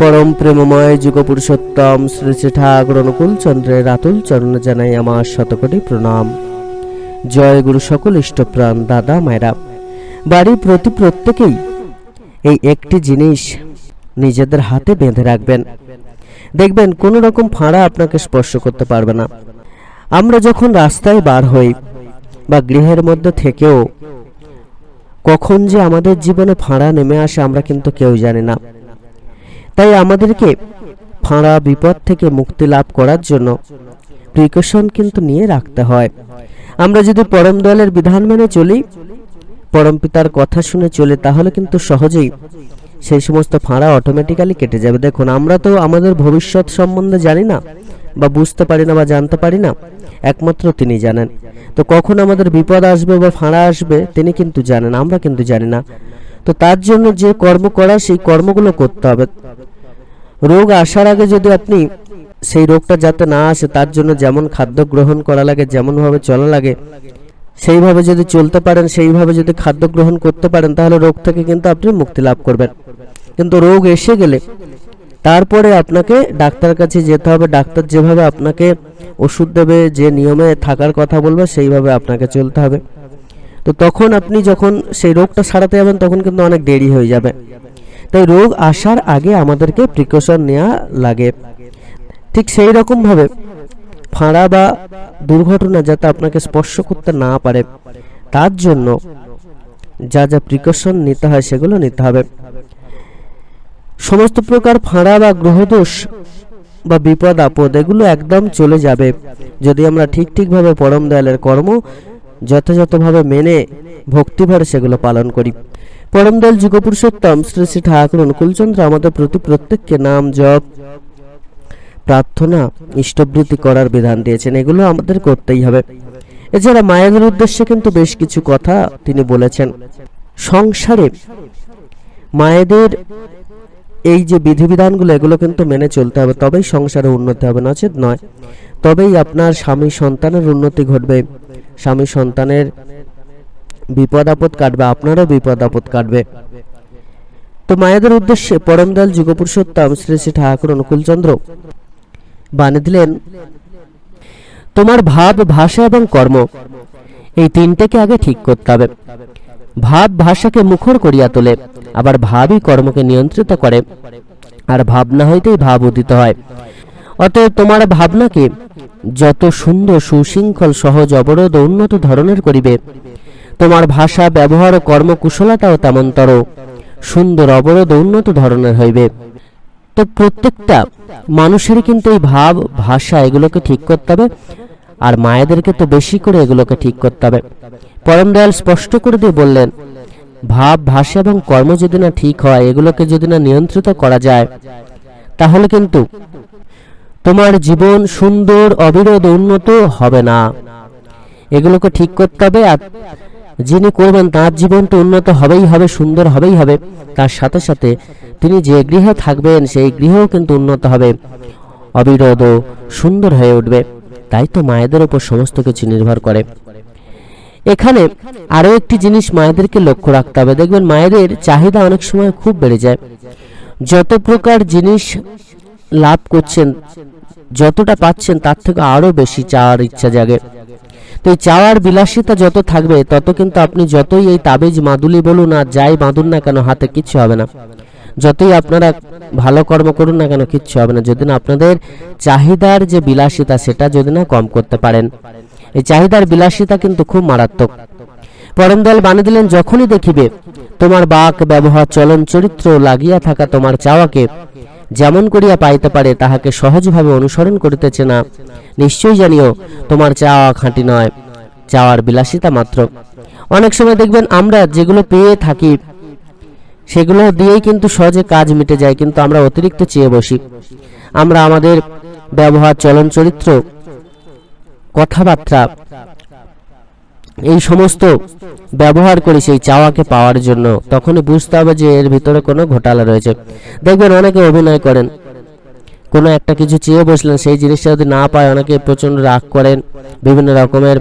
পরম প্রেমময় যুগ পুরুষোত্তম শ্রী শ্রী ঠাকুর অনুকূল চন্দ্রের আতুল চরণে জানাই আমার শতকোটি প্রণাম। জয় গুরু সকল ইষ্টপ্রাণ দাদা মায়েরা। বাড়ির প্রতি প্রত্যেকেই এই একটি জিনিস নিজেদের হাতে বেঁধে রাখবেন। দেখবেন কোনো রকম ফাঁড়া আপনাকে স্পর্শ করতে পারবে না। আমরা যখন রাস্তায় বার হই বা গৃহের মধ্যে থেকেও, কখন যে আমাদের জীবনে ফাঁড়া নেমে আসে আমরা কিন্তু কেউ জানি না। তাই আমাদেরকে ফাঁড়া বিপদ থেকে মুক্তি লাভ করার জন্য প্রিকশন কিন্তু নিয়ে রাখতে হয়। আমরা যদি পরম দয়ালের বিধান মেনে চলি, পরম পিতার কথা শুনে চলে, তাহলে কিন্তু সহজেই সেই সমস্ত ফাঁড়া অটোমেটিক্যালি কেটে যাবে। দেখুন, আমরা তো আমাদের ভবিষ্যৎ সম্বন্ধে জানি না বা বুঝতে পারি না বা জানতে পারি না, একমাত্র তিনি জানেন। তো কখন আমাদের বিপদ আসবে বা ফাঁড়া আসবে, তিনি কিন্তু জানেন, আমরা কিন্তু জানি না। তো তার জন্য যে কর্ম করা, সেই কর্মগুলো করতে হবে। রোগ আসার আগে যদি আপনি সেই রোগটা যাতে না আসে, তার জন্য যেমন খাদ্য গ্রহণ করা লাগে, যেমনভাবে চলা লাগে, সেইভাবে যদি চলতে পারেন, সেইভাবে যদি খাদ্য গ্রহণ করতে পারেন, তাহলে রোগ থেকে কিন্তু আপনি মুক্তি লাভ করবেন। কিন্তু রোগ এসে গেলে তারপরে আপনাকে ডাক্তার কাছে যেতে হবে। ডাক্তার যেভাবে আপনাকে ওষুধ দেবে, যে নিয়মে থাকার কথা বলবে, সেইভাবে আপনাকে চলতে হবে। তো তখন আপনি যখন সেই রোগটা সারাতে যাবেন, তখন কিন্তু অনেক দেরি হয়ে যাবে। তাই রোগ আসার আগে আমাদেরকে প্রিকশন নেওয়া লাগে। ঠিক সেই রকমভাবে ফাঁড়া বা দুর্ঘটনা যাতে আপনাকে স্পর্শ করতে না পারে, তার জন্য যা যা প্রিকশন নিতে হয় সেগুলো নিতে হবে। সমস্ত প্রকার ফাঁড়া বা গ্রহদোষ বা বিপদ, আপদ এগুলো একদম চলে যাবে। যদি আমরা ঠিক ঠিকভাবে পরম দয়ালের কর্ম যথাযথভাবে মেনে ভক্তিভরে সেগুলো পালন করি। পরম দয়াল যুগপুরুষোত্তম শ্রী শ্রী ঠাকুর অনুকূলচন্দ্র আমাদের প্রতি প্রত্যেককে নাম জপ, প্রার্থনা, ইষ্টবৃত্তি করার বিধান দিয়েছেন। এগুলো আমাদের করতেই হবে। এছাড়া মায়েদের উদ্দেশ্যে কিন্তু বেশ কিছু কথা তিনি বলেছেন। সংসারে মায়েদের এই যে বিধিবিধানগুলো, এগুলো কিন্তু মেনে চলতে হবে। তবেই সংসারে উন্নতি হবে, নচেত নয়। তবেই আপনার স্বামী সন্তানের উন্নতি ঘটবে। স্বামী সন্তানের বিপদ আপদ কাটবে, আপনারও বিপদ আপদ কাটবে। তো মায়েদের উদ্দেশ্যে পরমদয়াল যুগপুরুষোত্তম শ্রী শ্রী ঠাকুর অনুকূলচন্দ্র বানিয়ে দিলেন, তোমার ভাব, ভাষা এবং কর্ম, এই তিনটেকে আগে ঠিক করতে হবে। ভাব, ভাষাকে মুখর করিয়া তোলে, আবার ভাবই কর্মকে নিয়ন্ত্রিত করে। আর ভাবনা হইতেই ভাব উদিত হয়। অতএব তোমার ভাবনাকে যত সুন্দর, সুশৃঙ্খল, সহজ, অবরোধ, উন্নত ধরনের করিবে তোমার ভাষা, ব্যবহার ও কর্মকুশলতাও তেমনতর। সুন্দর অবরোধ উন্নত ধরনের হইবে। তো প্রত্যেকটা মানুষেরই কিন্তু এই ভাব, ভাষা এগুলোকে ঠিক করতে হবে আর মায়েদেরকে তো বেশি করে এগুলোকে ঠিক করতে হবে। পরম দয়াল স্পষ্ট করে দিয়ে বললেন, ভাব, ভাষা এবং কর্ম যদি না ঠিক হয়, এগুলোকে যদি না নিয়ন্ত্রিত করা যায়, তাহলে কিন্তু তোমার জীবন সুন্দর, অবিরোধ উন্নত হবে না। এগুলোকে ঠিক করতে হবে আর যিনি করবেন তার জীবন তো উন্নত হবেই হবে, সুন্দর হবেই হবে, তার সাথে সাথে তিনি যে গৃহে থাকবেন, সেই গৃহেও কিন্তু উন্নত হবে। অবিরোধ সুন্দর হয়ে উঠবে। তাই তো মায়েদের উপর সমস্ত কিছু নির্ভর করে। এখানে আরও একটি জিনিস মায়েদেরকে লক্ষ্য রাখতে হবে। দেখবেন মায়েদের চাহিদা অনেক সময় খুব বেড়ে যায়। যত প্রকার জিনিস লাভ করছেন, যতটা পাচ্ছেন, তার থেকে আরও বেশি চাওয়ার ইচ্ছা জাগে। তো এই চাওয়ার বিলাসিতা যত থাকবে, তত কিন্তু আপনি যতই এই তাবিজ মাদুলি বলুন আর যাই বাঁধুন না কেন, হাতে কিচ্ছু হবে না। যতই আপনারা ভালো কর্ম করুন না কেন, কিচ্ছু হবে না। যদি না আপনাদের চাহিদার যে বিলাসিতা, সেটা যদি না কম করতে পারেন। এই চাহিদার বিলাসিতা কিন্তু খুব মারাত্মক। পরম দয়াল বানিয়ে দিলেন, যখনই দেখিবে তোমার বাক, ব্যবহার, চলন, চরিত্র লাগিয়া থাকা তোমার চাওয়াকে যেমন করিয়া পাইতে পারে, তাহাকে সহজভাবে অনুসরণ করিতেছে না। নিশ্চয়ই জানিও, তোমার চাওয়া খাঁটি নয়, চাওয়ার বিলাসিতা মাত্র। অনেক সময় দেখবেন আমরা যেগুলো পেয়ে থাকি, সেগুলো দিয়েই কিন্তু সহজে কাজ মিটে যায়, কিন্তু আমরা অতিরিক্ত চেয়ে বসি। আমরা আমাদের ব্যবহার, চলন চরিত্র, কথাবার্তা এই সমস্ত ব্যবহার করি সেই চাওয়াকে পাওয়ার জন্য, তখনই বুঝতে হবে যে এর ভিতরে কোনো ঘোটালা রয়েছে। দেখবেন অনেকে অভিনয় করেন, কোনো একটা কিছু চেয়ে বসলেন, সেই জিনিসটা যদি না পায়, অনেকে প্রচণ্ড রাগ করেন, বিভিন্ন রকমের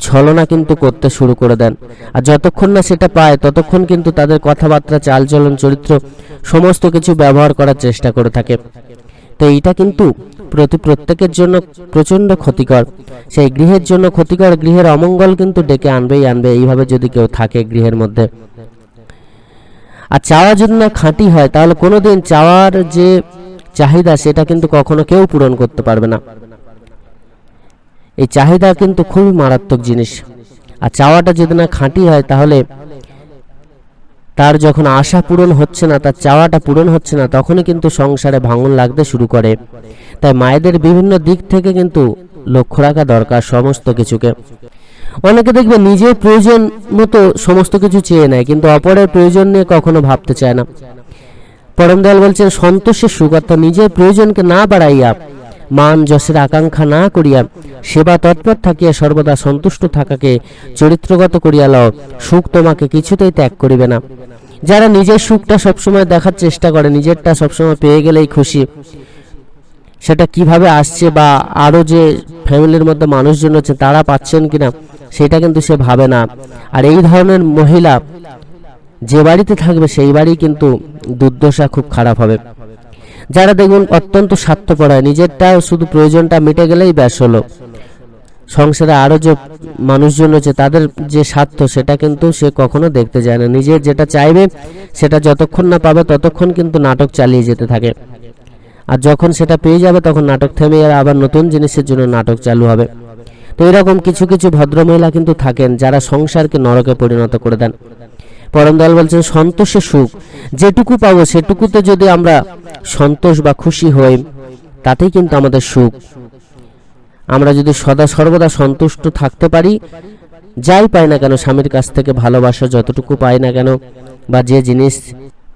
ছলনা কিন্তু করতে শুরু করে দেন। আর যতক্ষণ না সেটা পায়, ততক্ষণ কিন্তু তাদের কথাবার্তা, চালচলন, চরিত্র, সমস্ত কিছু ব্যবহার করার চেষ্টা করে থাকে। তো এইটা কিন্তু প্রতি প্রত্যেকের জন্য প্রচণ্ড ক্ষতিকর। সেই গৃহের জন্য ক্ষতিকর, গৃহের অমঙ্গল কিন্তু ডেকে আনবেই আনবে, এইভাবে যদি কেউ থাকে গৃহের মধ্যে। আর চাওয়া যদি না খাঁটি হয়, তাহলে কোনোদিন চাওয়ার যে চাহিদা, সেটা কিন্তু কখনো কেউ পূরণ করতে পারবে না। এই চাহিদা কিন্তু খুবই মারাত্মক জিনিস। আর চাওয়াটা যদি না খাঁটি হয়, তাহলে তার যখন আশা পূরণ হচ্ছে না, তার চাওয়াটা পূরণ হচ্ছে না, তখনই কিন্তু সংসারে ভাঙন লাগতে শুরু করে। তাই মায়েদের বিভিন্ন দিক থেকে কিন্তু লক্ষ্য রাখা দরকার সমস্ত কিছুকে। অনেকে দেখবে নিজের প্রয়োজন মতো সমস্ত কিছু চেয়ে নেয়, কিন্তু অপরের প্রয়োজন নিয়ে কখনো ভাবতে চায় না। পরম দয়াল বলছেন, সন্তোষের সুখ, অর্থাৎ নিজের প্রয়োজনকে না বাড়াইয়া মান যশের আকাঙ্ক্ষা না করিয়া সেবা তৎপর থাকিয়া সর্বদা সন্তুষ্ট থাকাকে চরিত্রগত করিয়া লও। সুখ তোমাকে কিছুতেই ত্যাগ করিবে না। যারা নিজের সুখটা সবসময় দেখার চেষ্টা করে, নিজেরটা সবসময় পেয়ে গেলেই খুশি। সেটা কীভাবে আসছে বা আরও যে ফ্যামিলির মধ্যে মানুষজন আছে, তারা পাচ্ছেন কিনা, সেটা কিন্তু সে ভাবে না। আর এই ধরনের মহিলা যে বাড়িতে থাকবে, সেই বাড়ি কিন্তু দুর্দশা খুব খারাপ হবে। যারা দেখবেন অত্যন্ত স্বার্থপর হয় নিজেরটা শুধু প্রয়োজনটা মিটে গেলেই ব্যাস হলো। সংসারে আরও যে মানুষজন আছে তাদের যে স্বার্থ, সেটা কিন্তু সে কখনো দেখতে যায় না। নিজের যেটা চাইবে, সেটা যতক্ষণ না পাবে, ততক্ষণ কিন্তু নাটক চালিয়ে যেতে থাকে। আর যখন সেটা পেয়ে যাবে, তখন নাটক থেমে আবার নতুন জিনিসের জন্য নাটক চালু হবে। তো এরকম কিছু কিছু ভদ্রমহিলা কিন্তু থাকেন যারা সংসারকে নরকে পরিণত করে দেন। পরম দয়াল বলছেন, সন্তোষে সুখ। যেটুকু পাবো সেটুকুতে যদি আমরা সন্তোষ বা খুশি হই, তাতেই কিন্তু আমাদের সুখ। আমরা যদি সদা সর্বদা সন্তুষ্ট থাকতে পারি, যাই পাই না কেন, স্বামীর কাছ থেকে ভালোবাসা যতটুকু পাই না কেন, বা যে জিনিস,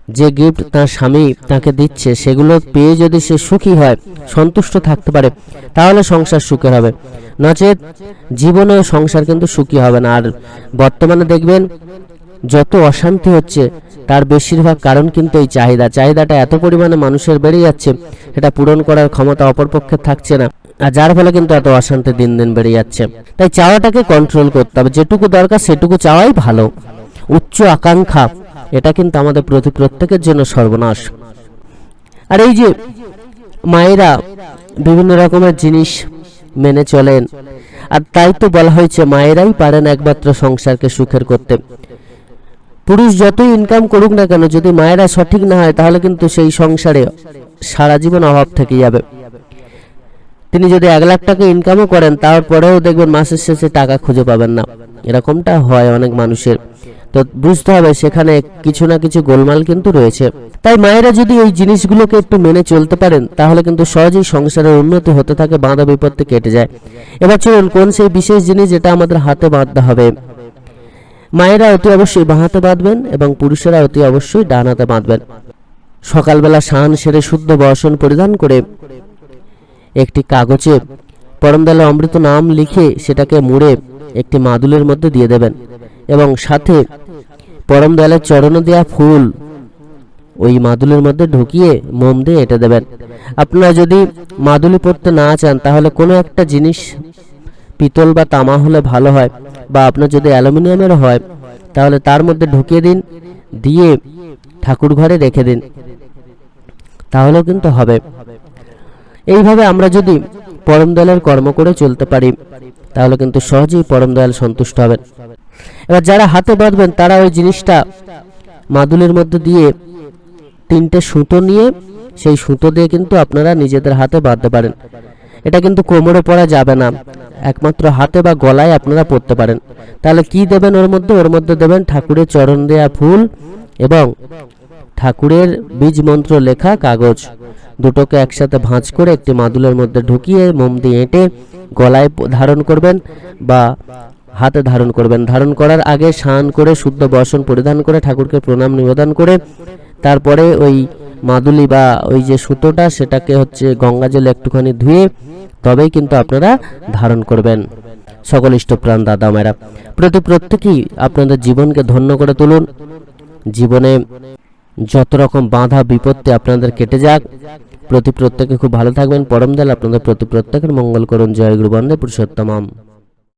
যে গিফট তার স্বামী তাকে দিচ্ছে, সেগুলো পেয়ে যদি সে সুখী হয়, সন্তুষ্ট থাকতে পারে, তাহলে সংসার সুখের হবে। নচেত জীবনে সংসার কিন্তু সুখী হবে না। আর বর্তমানে দেখবেন যত অশান্তি হচ্ছে, তার বেশিরভাগ কারণ কিন্তু এই চাহিদা। চাহিদাটা এত পরিমাণে মানুষের বেড়ে যাচ্ছে এটা পূরণ করার ক্ষমতা অপরপক্ষে থাকছে না, আর যার ফলে কিন্তু এত অশান্তি দিন দিন বেড়ে যাচ্ছে। তাই চাওয়াটাকে কন্ট্রোল করতে হবে, যেটুকু দরকার সেটুকু চাওয়াই ভালো। উচ্চ আকাঙ্ক্ষা, এটা কিন্তু আমাদের প্রতি প্রত্যেকের জন্য সর্বনাশ। আর এই যে মায়েরা বিভিন্ন রকমের জিনিস মেনে চলেন, আর তাই তো বলা হয়েছে, মায়েরাই পারেন একমাত্র সংসারকে সুখের করতে। পুরুষ যতই ইনকাম করুক না কেন, যদি মায়েরা সঠিক না হয়, তাহলে কিন্তু সেই সংসারে সারা জীবন অভাব থেকে যাবে। তিনি যদি এক লাখ টাকা ইনকামও করেন, তারপরেও দেখবেন মাসের শেষে টাকা খুঁজে পাবেন না। এরকমটা হয় অনেক মানুষের। তো বুঝতে হবে, সেখানে কিছু না কিছু গোলমাল কিন্তু রয়েছে। তাই মায়েরা যদি এই জিনিসগুলোকে একটু মেনে চলতে পারেন, তাহলে কিন্তু সহজেই সংসারের উন্নতি হতে থাকে, বাঁধা বিপত্তি কেটে যায়। এবার চলুন, কোন সেই বিশেষ জিনিস যেটা আমাদের হাতে বাঁধতে হবে? মায়েরা অতি অবশ্যই বাঁ হাতে বাঁধবেন এবং পুরুষেরা অতি অবশ্যই ডান হাতে বাঁধবেন। সকালবেলা স্নান সেরে শুদ্ধ বসন পরিধান করে একটি কাগজে পরমদালে অমৃত নাম লিখে সেটাকে মুড়ে একটি মাদুলের মধ্যে দিয়ে দেবেন এবং সাথে পরম দয়ালের চরণে দেওয়া ফুল ওই মাদুলের মধ্যে ঢুকিয়ে মোম দিয়ে এঁটে দেবেন। আপনারা যদি মাদুলি পড়তে না চান, তাহলে কোনো একটা জিনিস পিতল বা তামা হলে ভালো হয় বা আপনার যদি অ্যালুমিনিয়ামের হয়, তাহলে তার মধ্যে ঢুকিয়ে দিন, দিয়ে ঠাকুর ঘরে রেখে দিন। তাহলেও কিন্তু হবে। এইভাবে আমরা যদি পরম দয়ালের কর্ম করে চলতে পারি, তাহলে কিন্তু সহজেই পরম দয়াল সন্তুষ্ট হবেন। এবার যারা হাতে বাঁধবেন, তারা ওই জিনিসটা মাদুলের মধ্যে দিয়ে তিনটে সুতো নিয়ে, সেই সুতো দিয়ে কিন্তু আপনারা নিজেদের হাতে বাঁধতে পারেন। এটা কিন্তু কোমরে পরা যাবে না। একমাত্র হাতে বা গলায় আপনারা পরতে পারেন। তাহলে কি দেবেন ওর মধ্যে? ওর মধ্যে দেবেন ঠাকুরের চরণ দেয়া ফুল এবং ঠাকুরের বীজ মন্ত্র লেখা কাগজ। দুটোকে একসাথে ভাঁজ করে একটি মাদুলের মধ্যে ঢুকিয়ে মোম দিয়ে এঁটে গলায় ধারণ করবেন বা হাতে ধারণ করবেন। ধারণ করার আগে স্নান করে শুদ্ধ বসন পরিধান করে ঠাকুরকে প্রণাম নিবেদন করে তারপরে ওই মাদুলি বা ওই যে সুতোটা সেটাকে হচ্ছে গঙ্গা জলে একটুখানি ধুয়ে তবেই কিন্তু আপনারা ধারণ করবেন। সকল ইষ্টপ্রাণ দাদা মায়েরা, প্রতি প্রত্যেকেই আপনাদের জীবনকে ধন্য করে তুলুন। জীবনে যত রকম বাধা বিপত্তি আপনাদের কেটে যাক, প্রতি প্রত্যেকে খুব ভালো থাকবেন। পরম দয়াল আপনাদের প্রতি প্রত্যেকের মঙ্গল করুন। জয় গুরু বন্দে পুরুষোত্তমম।